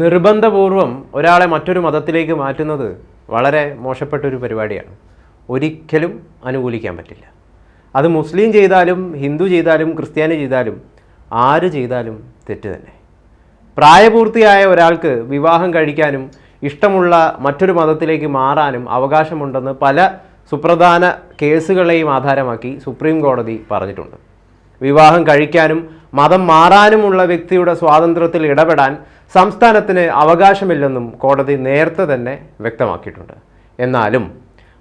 നിർബന്ധപൂർവം ഒരാളെ മറ്റൊരു മതത്തിലേക്ക് മാറ്റുന്നത് വളരെ മോശപ്പെട്ടൊരു പരിപാടിയാണ്. ഒരിക്കലും അനുകൂലിക്കാൻ പറ്റില്ല. അത് മുസ്ലിം ചെയ്താലും ഹിന്ദു ചെയ്താലും ക്രിസ്ത്യാനി ചെയ്താലും ആര് ചെയ്താലും തെറ്റ് തന്നെ. പ്രായപൂർത്തിയായ ഒരാൾക്ക് വിവാഹം കഴിക്കാനും ഇഷ്ടമുള്ള മറ്റൊരു മതത്തിലേക്ക് മാറാനും അവകാശമുണ്ടെന്ന് പല സുപ്രധാന കേസുകളെയും ആധാരമാക്കി സുപ്രീം കോടതി പറഞ്ഞിട്ടുണ്ട്. വിവാഹം കഴിക്കാനും മതം മാറാനുമുള്ള വ്യക്തിയുടെ സ്വാതന്ത്ര്യത്തിൽ ഇടപെടാൻ സംസ്ഥാനത്തിന് അവകാശമില്ലെന്നും കോടതി നേരത്തെ തന്നെ വ്യക്തമാക്കിയിട്ടുണ്ട്. എന്നാലും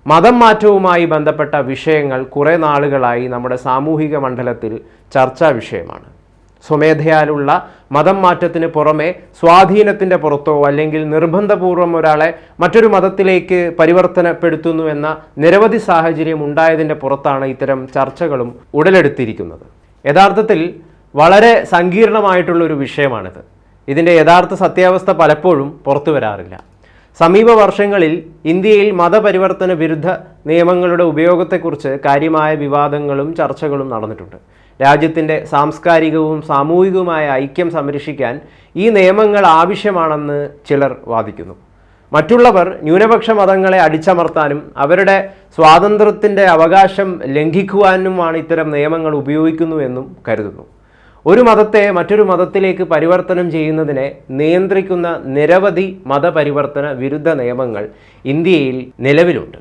മതം മാറ്റവുമായി ബന്ധപ്പെട്ട വിഷയങ്ങൾ കുറേ നാളുകളായി നമ്മുടെ സാമൂഹിക മണ്ഡലത്തിൽ ചർച്ചാ വിഷയമാണ്. സ്വമേധയാലുള്ള മതം മാറ്റത്തിന് പുറമെ സ്വാധീനത്തിന്റെ പുറത്തോ അല്ലെങ്കിൽ നിർബന്ധപൂർവം ഒരാളെ മറ്റൊരു മതത്തിലേക്ക് പരിവർത്തനപ്പെടുത്തുന്നു എന്ന നിരവധി സാഹചര്യം ഉണ്ടായതിന്റെ പുറത്താണ് ഇത്തരം ചർച്ചകളും ഉടലെടുത്തിരിക്കുന്നത്. യഥാർത്ഥത്തിൽ വളരെ സങ്കീർണമായിട്ടുള്ള ഒരു വിഷയമാണിത്. ഇതിന്റെ യഥാർത്ഥ സത്യാവസ്ഥ പലപ്പോഴും പുറത്തു വരാറില്ല. സമീപ വർഷങ്ങളിൽ ഇന്ത്യയിൽ മതപരിവർത്തന വിരുദ്ധ നിയമങ്ങളുടെ ഉപയോഗത്തെക്കുറിച്ച് കാര്യമായ വിവാദങ്ങളും ചർച്ചകളും നടന്നിട്ടുണ്ട്. രാജ്യത്തിന്റെ സാംസ്കാരികവും സാമൂഹികവുമായ ഐക്യം സംരക്ഷിക്കാൻ ഈ നിയമങ്ങൾ ആവശ്യമാണെന്ന് ചിലർ വാദിക്കുന്നു. മറ്റുള്ളവർ ന്യൂനപക്ഷ മതങ്ങളെ അടിച്ചമർത്താനും അവരുടെ സ്വാതന്ത്ര്യത്തിന്റെ അവകാശം ലംഘിക്കുവാനുമാണ് ഇത്തരം നിയമങ്ങൾ ഉപയോഗിക്കുന്നു എന്നും കരുതുന്നു. ഒരു മതത്തെ മറ്റൊരു മതത്തിലേക്ക് പരിവർത്തനം ചെയ്യുന്നതിനെ നിയന്ത്രിക്കുന്ന നിരവധി മതപരിവർത്തന വിരുദ്ധ നിയമങ്ങൾ ഇന്ത്യയിൽ നിലവിലുണ്ട്.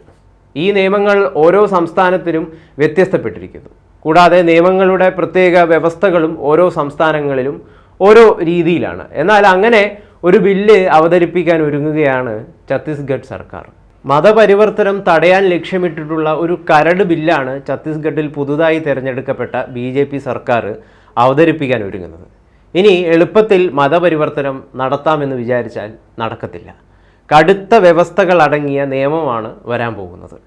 ഈ നിയമങ്ങൾ ഓരോ സംസ്ഥാനത്തിനും വ്യത്യസ്തപ്പെട്ടിരിക്കുന്നു. കൂടാതെ നിയമങ്ങളുടെ പ്രത്യേക വ്യവസ്ഥകളും ഓരോ സംസ്ഥാനങ്ങളിലും ഓരോ രീതിയിലാണ്. എന്നാൽ അങ്ങനെ ഒരു ബില്ല് അവതരിപ്പിക്കാൻ ഒരുങ്ങുകയാണ് ഛത്തീസ്ഗഡ് സർക്കാർ. മതപരിവർത്തനം തടയാൻ ലക്ഷ്യമിട്ടിട്ടുള്ള ഒരു കരട് ബില്ലാണ് ഛത്തീസ്ഗഡിൽ പുതുതായി തിരഞ്ഞെടുക്കപ്പെട്ട ബി സർക്കാർ അവതരിപ്പിക്കാൻ ഒരുങ്ങുന്നത്. ഇനി എളുപ്പത്തിൽ മതപരിവർത്തനം നടത്താമെന്ന് വിചാരിച്ചാൽ നടക്കത്തില്ല. കടുത്ത വ്യവസ്ഥകൾ അടങ്ങിയ നിയമമാണ് വരാൻ പോകുന്നത്.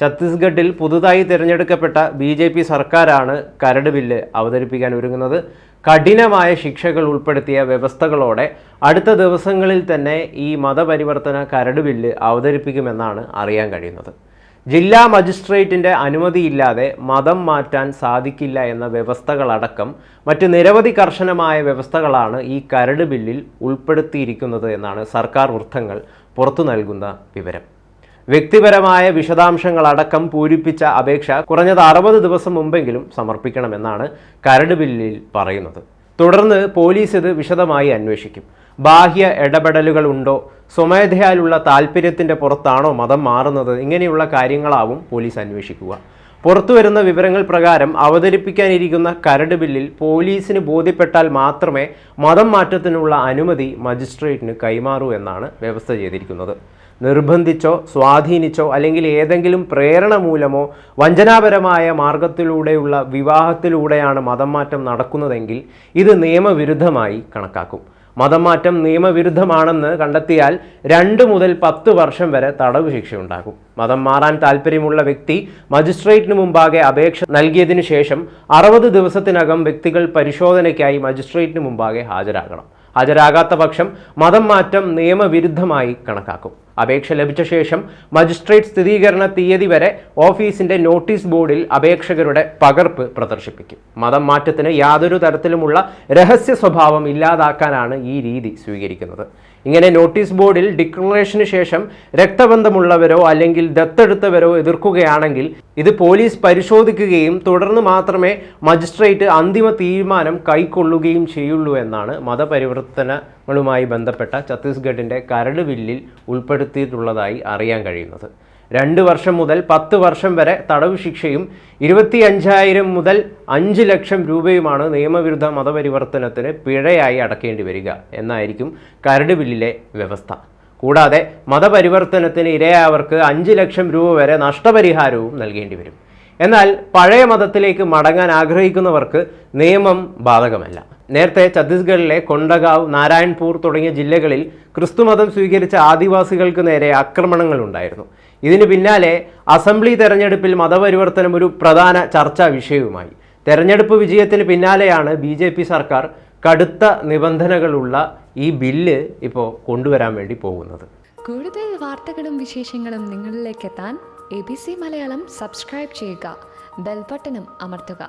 ഛത്തീസ്ഗഡിൽ പുതുതായി തിരഞ്ഞെടുക്കപ്പെട്ട ബി ജെ പി സർക്കാരാണ് കരട് ബില്ല് അവതരിപ്പിക്കാൻ ഒരുങ്ങുന്നത്. കഠിനമായ ശിക്ഷകൾ ഉൾപ്പെടുത്തിയ വ്യവസ്ഥകളോടെ അടുത്ത ദിവസങ്ങളിൽ തന്നെ ഈ മതപരിവർത്തന കരട് ബില്ല് അവതരിപ്പിക്കുമെന്നാണ് അറിയാൻ കഴിയുന്നത്. ജില്ലാ മജിസ്ട്രേറ്റിന്റെ അനുമതിയില്ലാതെ മതം മാറ്റാൻ സാധിക്കില്ല എന്ന വ്യവസ്ഥകളടക്കം മറ്റ് നിരവധി കർശനമായ വ്യവസ്ഥകളാണ് ഈ കരട് ബില്ലിൽ ഉൾപ്പെടുത്തിയിരിക്കുന്നത് എന്നാണ് സർക്കാർ വൃത്തങ്ങൾ പുറത്തു നൽകുന്ന വിവരം. വ്യക്തിപരമായ വിശദാംശങ്ങളടക്കം പൂരിപ്പിച്ച അപേക്ഷ കുറഞ്ഞത് അറുപത് ദിവസം മുമ്പെങ്കിലും സമർപ്പിക്കണമെന്നാണ് കരട് ബില്ലിൽ പറയുന്നത്. തുടർന്ന് പോലീസ് ഇത് വിശദമായി അന്വേഷിക്കും. ബാഹ്യ ഇടപെടലുകൾ ഉണ്ടോ? സ്വമേധയാലുള്ള താല്പര്യത്തിന്റെ പുറത്താണോ മതം മാറുന്നത്? ഇങ്ങനെയുള്ള കാര്യങ്ങളാവും പോലീസ് അന്വേഷിക്കുക. പുറത്തു വരുന്ന വിവരങ്ങൾ പ്രകാരം അവതരിപ്പിക്കാനിരിക്കുന്ന കരട് ബില്ലിൽ പോലീസിന് ബോധ്യപ്പെട്ടാൽ മാത്രമേ മതം മാറ്റത്തിനുള്ള അനുമതി മജിസ്ട്രേറ്റിന് കൈമാറൂ എന്നാണ് വ്യവസ്ഥ ചെയ്തിരിക്കുന്നത്. നിർബന്ധിച്ചോ സ്വാധീനിച്ചോ അല്ലെങ്കിൽ ഏതെങ്കിലും പ്രേരണ മൂലമോ വഞ്ചനാപരമായ മാർഗത്തിലൂടെയുള്ള വിവാഹത്തിലൂടെയാണ് മതം മാറ്റം നടക്കുന്നതെങ്കിൽ ഇത് നിയമവിരുദ്ധമായി കണക്കാക്കും. മതം മാറ്റം നിയമവിരുദ്ധമാണെന്ന് കണ്ടെത്തിയാൽ രണ്ട് മുതൽ പത്ത് വർഷം വരെ തടവ് ശിക്ഷയുണ്ടാകും. മതം മാറാൻ താല്പര്യമുള്ള വ്യക്തി മജിസ്ട്രേറ്റിന് മുമ്പാകെ അപേക്ഷ നൽകിയതിനു ശേഷം അറുപത് ദിവസത്തിനകം വ്യക്തികൾ പരിശോധനയ്ക്കായി മജിസ്ട്രേറ്റിന് മുമ്പാകെ ഹാജരാകണം. ഹാജരാകാത്ത പക്ഷം മതം മാറ്റം നിയമവിരുദ്ധമായി കണക്കാക്കും. അപേക്ഷ ലഭിച്ച ശേഷം മജിസ്ട്രേറ്റ് സ്ഥിരീകരണ തീയതി വരെ ഓഫീസിന്റെ നോട്ടീസ് ബോർഡിൽ അപേക്ഷകരുടെ പകർപ്പ് പ്രദർശിപ്പിക്കും. മതം മാറ്റത്തിന് യാതൊരു തരത്തിലുമുള്ള രഹസ്യ സ്വഭാവം ഇല്ലാതാക്കാനാണ് ഈ രീതി സ്വീകരിക്കുന്നത്. ഇങ്ങനെ നോട്ടീസ് ബോർഡിൽ ഡിക്ലറേഷന് ശേഷം രക്തബന്ധമുള്ളവരോ അല്ലെങ്കിൽ ദത്തെടുത്തവരോ എതിർക്കുകയാണെങ്കിൽ ഇത് പോലീസ് പരിശോധിക്കുകയും തുടർന്ന് മാത്രമേ മജിസ്ട്രേറ്റ് അന്തിമ തീരുമാനം കൈക്കൊള്ളുകയും ചെയ്യുള്ളൂ എന്നാണ് മതപരിവർത്തനങ്ങളുമായി ബന്ധപ്പെട്ട ഛത്തീസ്ഗഡിന്റെ കരട് ബില്ലിൽ ഉൾപ്പെടുത്തിയിട്ടുള്ളതായി അറിയാൻ കഴിയുന്നത്. രണ്ട് വർഷം മുതൽ പത്ത് വർഷം വരെ തടവ് ശിക്ഷയും ഇരുപത്തി അഞ്ചായിരം മുതൽ അഞ്ച് ലക്ഷം രൂപയുമാണ് നിയമവിരുദ്ധ മതപരിവർത്തനത്തിന് പിഴയായി അടക്കേണ്ടി വരിക എന്നായിരിക്കും കരട് ബില്ലിലെ വ്യവസ്ഥ. കൂടാതെ മതപരിവർത്തനത്തിന് ഇരയായവർക്ക് അഞ്ച് ലക്ഷം രൂപ വരെ നഷ്ടപരിഹാരവും നൽകേണ്ടി വരും. എന്നാൽ പഴയ മതത്തിലേക്ക് മടങ്ങാൻ ആഗ്രഹിക്കുന്നവർക്ക് നിയമം ബാധകമല്ല. നേരത്തെ ഛത്തീസ്ഗഡിലെ കൊണ്ടഗാവ് നാരായൺപൂർ തുടങ്ങിയ ജില്ലകളിൽ ക്രിസ്തുമതം സ്വീകരിച്ച ആദിവാസികൾക്ക് നേരെ ആക്രമണങ്ങൾ ഉണ്ടായിരുന്നു. ഇതിന് പിന്നാലെ അസംബ്ലി തെരഞ്ഞെടുപ്പിൽ മതപരിവർത്തനം ഒരു പ്രധാന ചർച്ചാ വിഷയവുമായി. തെരഞ്ഞെടുപ്പ് വിജയത്തിന് പിന്നാലെയാണ് ബി ജെ പി സർക്കാർ കടുത്ത നിബന്ധനകളുള്ള ഈ ബില്ല് ഇപ്പോൾ കൊണ്ടുവരാൻ വേണ്ടി പോകുന്നത്. കൂടുതൽ വാർത്തകളും വിശേഷങ്ങളും നിങ്ങളിലേക്ക് എത്താൻ A B C Malayalam subscribe ചെയ്യുക. ബെൽബട്ടനും അമർത്തുക.